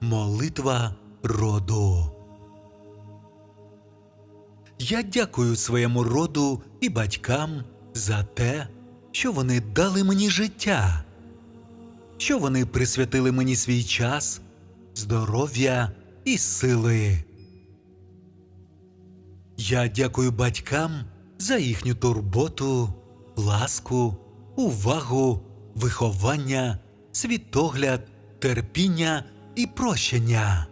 Молитва роду. Я дякую своєму роду і батькам за те, що вони дали мені життя, що вони присвятили мені свій час, здоров'я і сили. Я дякую батькам за їхню турботу, ласку, увагу, виховання, світогляд, терпіння і прощення.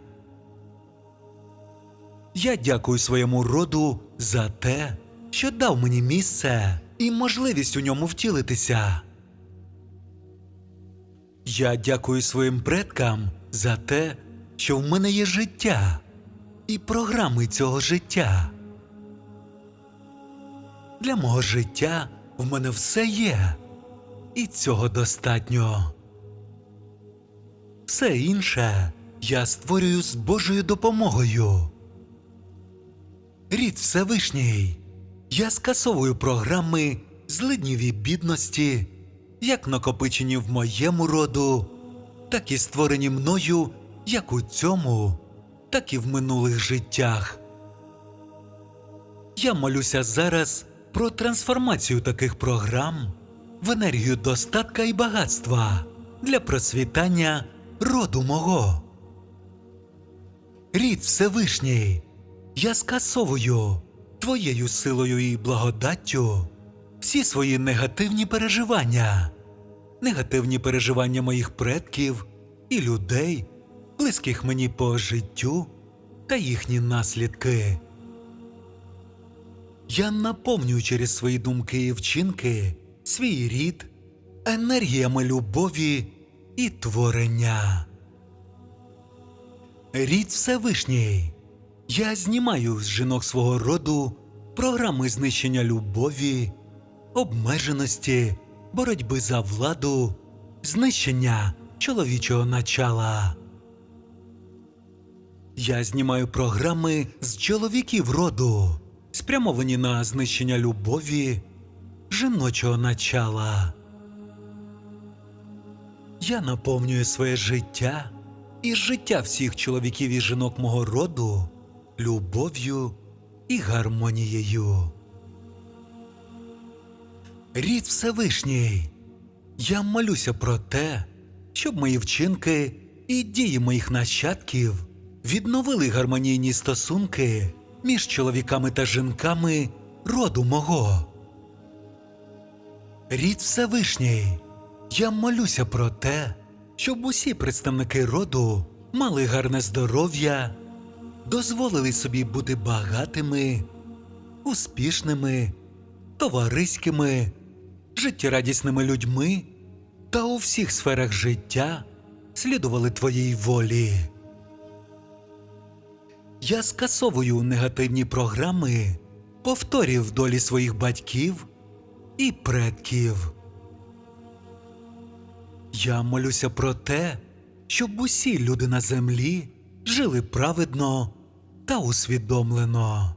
Я дякую своєму роду за те, що дав мені місце і можливість у ньому втілитися. Я дякую своїм предкам за те, що в мене є життя і програми цього життя. Для мого життя в мене все є, і цього достатньо. Все інше я створюю з Божою допомогою. Рід Всевишній. Я скасовую програми злиднів бідності, як накопичені в моєму роду, так і створені мною як у цьому, так і в минулих життях. Я молюся зараз про трансформацію таких програм в енергію достатка і багатства для процвітання роду мого. Рід Всевишній, я скасовую твоєю силою і благодаттю всі свої негативні переживання, негативні переживання моїх предків і людей, близьких мені по життю та їхні наслідки. Я наповнюю через свої думки і вчинки свій рід енергіями любові і творення. Рід Всевишній. Я знімаю з жінок свого роду програми знищення любові, обмеженості, боротьби за владу, знищення чоловічого начала. Я знімаю програми з чоловіків роду, спрямовані на знищення любові, жіночого начала. Я наповнюю своє життя і життя всіх чоловіків і жінок мого роду любов'ю і гармонією. Рід Всевишній. Я молюся про те, щоб мої вчинки і дії моїх нащадків відновили гармонійні стосунки між чоловіками та жінками роду мого. Рід Всевишній. Я молюся про те, щоб усі представники роду мали гарне здоров'я, дозволили собі бути багатими, успішними, товариськими, життєрадісними людьми та у всіх сферах життя слідували твоїй волі. Я скасовую негативні програми повторів долі своїх батьків і предків. Я молюся про те, щоб усі люди на землі жили праведно та усвідомлено.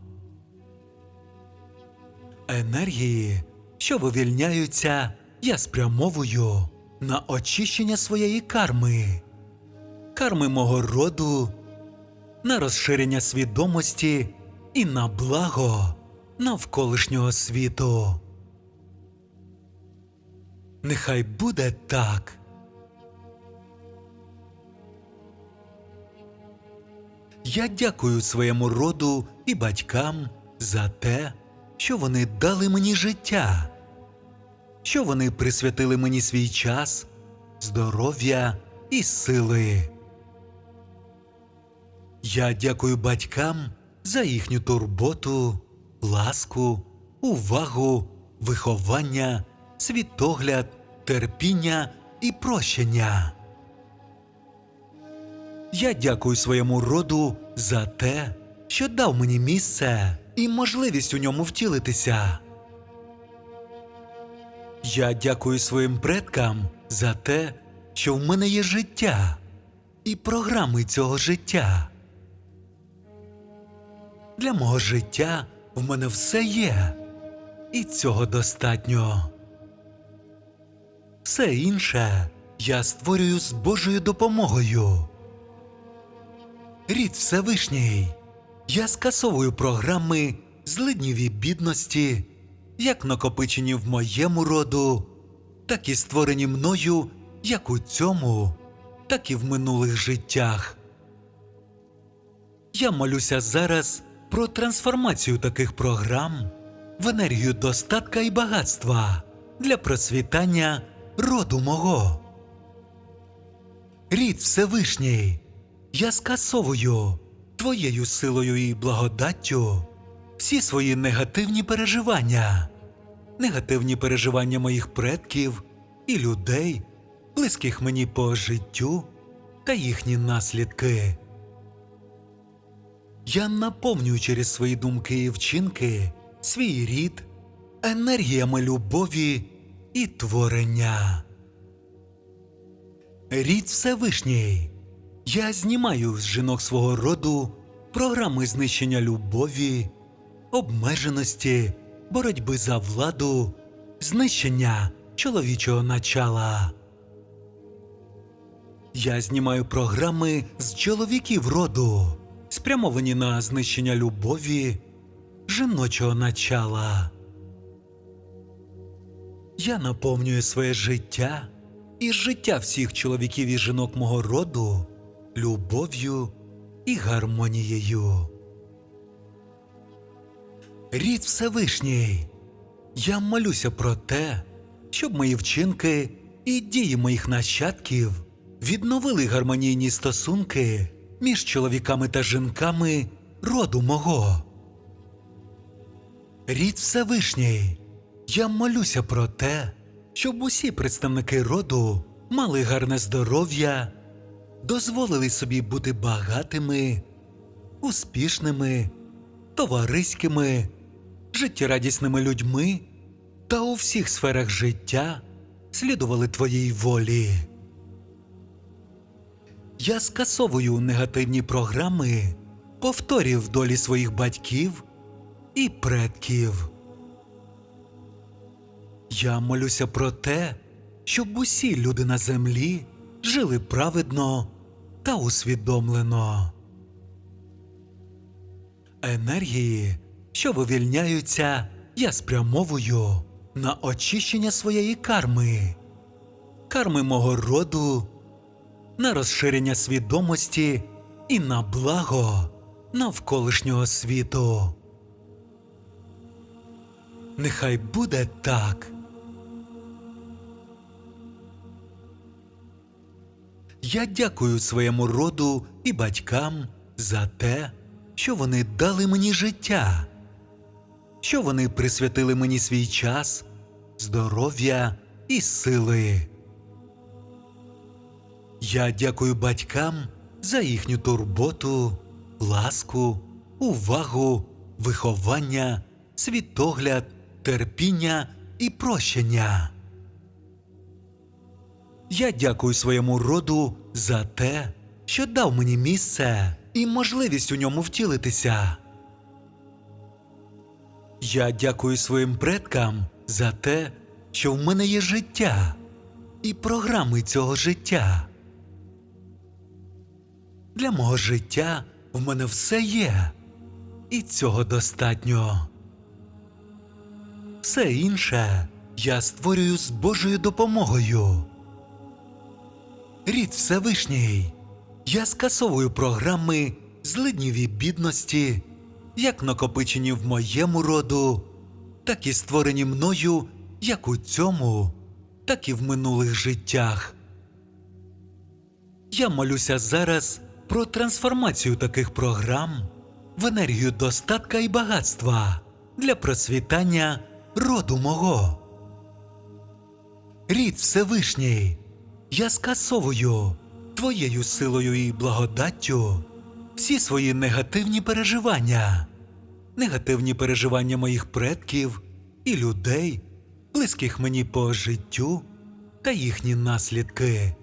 Енергії, що вивільняються, я спрямовую на очищення своєї карми, карми мого роду, на розширення свідомості і на благо навколишнього світу. Нехай буде так. Я дякую своєму роду і батькам за те, що вони дали мені життя, що вони присвятили мені свій час, здоров'я і сили. Я дякую батькам за їхню турботу, ласку, увагу, виховання, світогляд, терпіння і прощення. Я дякую своєму роду за те, що дав мені місце і можливість у ньому втілитися. Я дякую своїм предкам за те, що в мене є життя і програми цього життя. Для мого життя в мене все є, і цього достатньо. Все інше я створюю з Божою допомогою. Рід Всевишній. Я скасовую програми злиднів і бідності, як накопичені в моєму роду, так і створені мною як у цьому, так і в минулих життях. Я молюся зараз про трансформацію таких програм в енергію достатка і багатства для процвітання роду мого. Рід Всевишній, я скасовую твоєю силою і благодаттю всі свої негативні переживання, негативні переживання моїх предків і людей, близьких мені по життю та їхні наслідки. Я наповнюю через свої думки і вчинки свій рід енергіями любові і творення. Рід Всевишній. Я знімаю з жінок свого роду програми знищення любові, обмеженості, боротьби за владу, знищення чоловічого начала. Я знімаю програми з чоловіків роду, спрямовані на знищення любові, жіночого начала. Я наповнюю своє життя і життя всіх чоловіків і жінок мого роду любов'ю і гармонією. Рід Всевишній, я молюся про те, щоб мої вчинки і дії моїх нащадків відновили гармонійні стосунки між чоловіками та жінками роду мого. Рід Всевишній, я молюся про те, щоб усі представники роду мали гарне здоров'я, дозволили собі бути багатими, успішними, товариськими, життєрадісними людьми та у всіх сферах життя слідували твоїй волі. Я скасовую негативні програми повторів долі своїх батьків і предків. Я молюся про те, щоб усі люди на землі жили праведно та усвідомлено. Енергії, що вивільняються, я спрямовую на очищення своєї карми, карми мого роду, на розширення свідомості і на благо навколишнього світу. Нехай буде так. Я дякую своєму роду і батькам за те, що вони дали мені життя, що вони присвятили мені свій час, здоров'я і сили. Я дякую батькам за їхню турботу, ласку, увагу, виховання, світогляд, терпіння і прощення. Я дякую своєму роду за те, що дав мені місце і можливість у ньому втілитися. Я дякую своїм предкам за те, що в мене є життя і програми цього життя. Для мого життя в мене все є, і цього достатньо. Все інше я створюю з Божою допомогою. Рід Всевишній, я скасовую програми злиднів і бідності, як накопичені в моєму роду, так і створені мною як у цьому, так і в минулих життях. Я молюся зараз про трансформацію таких програм в енергію достатка і багатства для процвітання роду мого. Рід Всевишній, я скасовую твоєю силою і благодаттю всі свої негативні переживання, негативні переживання моїх предків і людей, близьких мені по життю та їхні наслідки.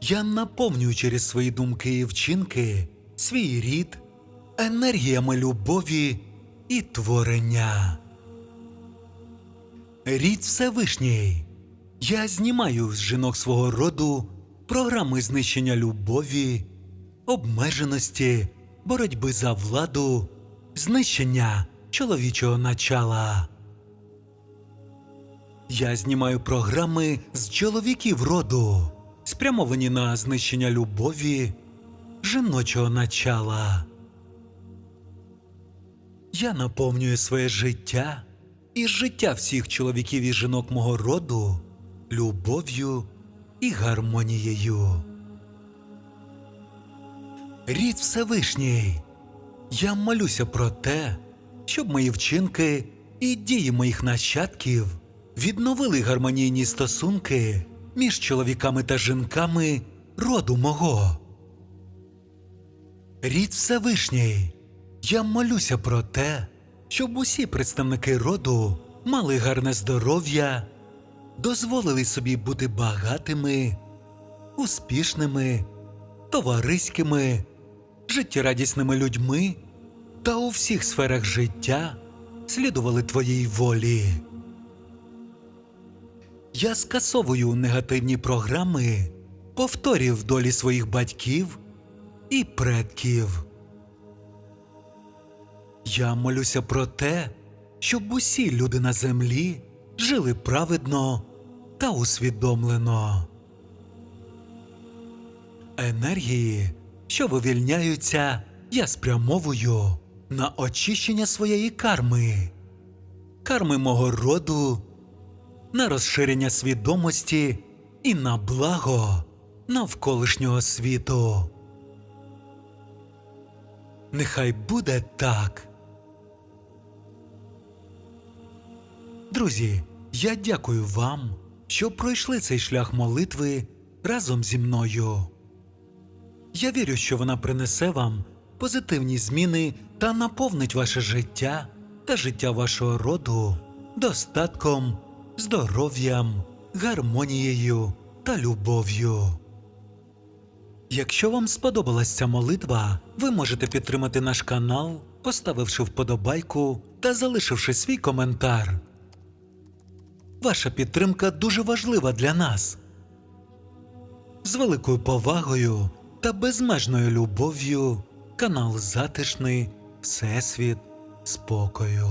Я наповнюю через свої думки і вчинки свій рід енергіями любові і творення. Рід Всевишній. Я знімаю з жінок свого роду програми знищення любові, обмеженості, боротьби за владу, знищення чоловічого начала. Я знімаю програми з чоловіків роду, спрямовані на знищення любові, жіночого начала. Я наповнюю своє життя і життя всіх чоловіків і жінок мого роду любов'ю і гармонією. Рід Всевишній, я молюся про те, щоб мої вчинки і дії моїх нащадків відновили гармонійні стосунки між чоловіками та жінками роду мого. Рід Всевишній, я молюся про те, щоб усі представники роду мали гарне здоров'я, дозволили собі бути багатими, успішними, товариськими, життєрадісними людьми та у всіх сферах життя слідували твоїй волі. Я скасовую негативні програми повторів долі своїх батьків і предків. Я молюся про те, щоб усі люди на землі жили праведно та усвідомлено. Енергії, що вивільняються, я спрямовую на очищення своєї карми, карми мого роду, на розширення свідомості і на благо навколишнього світу. Нехай буде так. Друзі, я дякую вам, що пройшли цей шлях молитви разом зі мною. Я вірю, що вона принесе вам позитивні зміни та наповнить ваше життя та життя вашого роду достатком, здоров'ям, гармонією та любов'ю. Якщо вам сподобалась ця молитва, ви можете підтримати наш канал, поставивши вподобайку та залишивши свій коментар. Ваша підтримка дуже важлива для нас. З великою повагою та безмежною любов'ю канал Затишний Всесвіт Спокою.